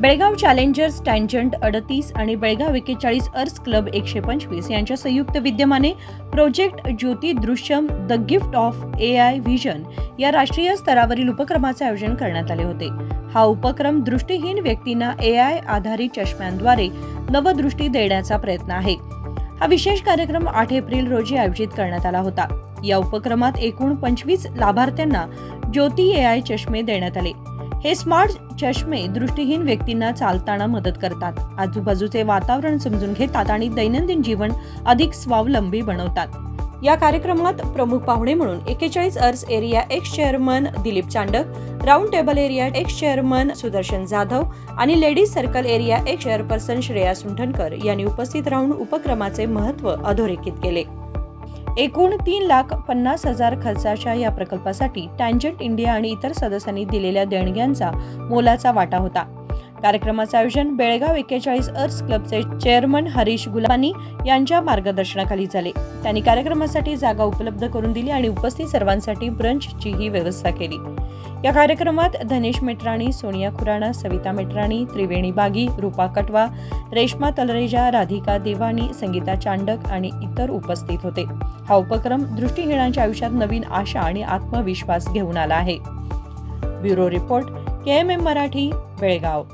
Belgaum challengers tangent अडतीस आणि बेळगाव एकेचाळीस अर्स क्लब एकशे पंचवीस यांच्या संयुक्त विद्यमाने project Jyoti Drishyam the gift of a eye vision या राष्ट्रीय स्तरावरील उपक्रमाचे आयोजन करण्यात आले होते. हा उपक्रम दृष्टीहीन व्यक्तींना ए आय आधारित चष्म्यांद्वारे नवदृष्टी देण्याचा प्रयत्न आहे. हा विशेष कार्यक्रम आठ एप्रिल रोजी आयोजित करण्यात आला होता. या उपक्रमात एकूण पंचवीस लाभार्थ्यांना ज्योती ए आय चष्मे देण्यात आले. हे स्मार्ट चष्मे दृष्टीहीन व्यक्तींना चालताना मदत करतात. आजूबाजूचे वातावरण समजून घेतात आणि दैनंदिन जीवन अधिक स्वावलंबी बनवतात. या कार्यक्रमात प्रमुख पाहुणे म्हणून एकेचाळीस अर्ज area ex chairman Dilip Chandak round table area ex chairman Sudarshan Jadhav आणि ladies circle area ex chairperson Shreya Sunthankar यांनी उपस्थित राहून उपक्रमाचे महत्त्व अधोरेखित केले. एकूण तीन लाख पन्नास हजार खर्चाच्या या प्रकल्पासाठी टँजंट इंडिया आणि इतर सदस्यांनी दिलेल्या देणग्यांचा मोलाचा वाटा होता. कार्यक्रमाचे आयोजन बेळगाव एक्केचाळीस अर्स क्लबचे चेअरमन हरीश गुलानी यांच्या मार्गदर्शनाखाली झाले. त्यांनी कार्यक्रमासाठी जागा उपलब्ध करून दिली आणि उपस्थित सर्वांसाठी ब्रंचचीही व्यवस्था केली. या कार्यक्रमात धनेश मेटराणी सोनिया खुराणा सविता मेटराणी त्रिवेणी बागी रूपा कटवा रेश्मा तलरेजा राधिका देवानी संगीता चांडक आणि इतर उपस्थित होते. हा उपक्रम दृष्टीहीनांच्या आयुष्यात नवीन आशा आणि आत्मविश्वास घेऊन आला आहे. Bureau report K M M Marathi Belgaum.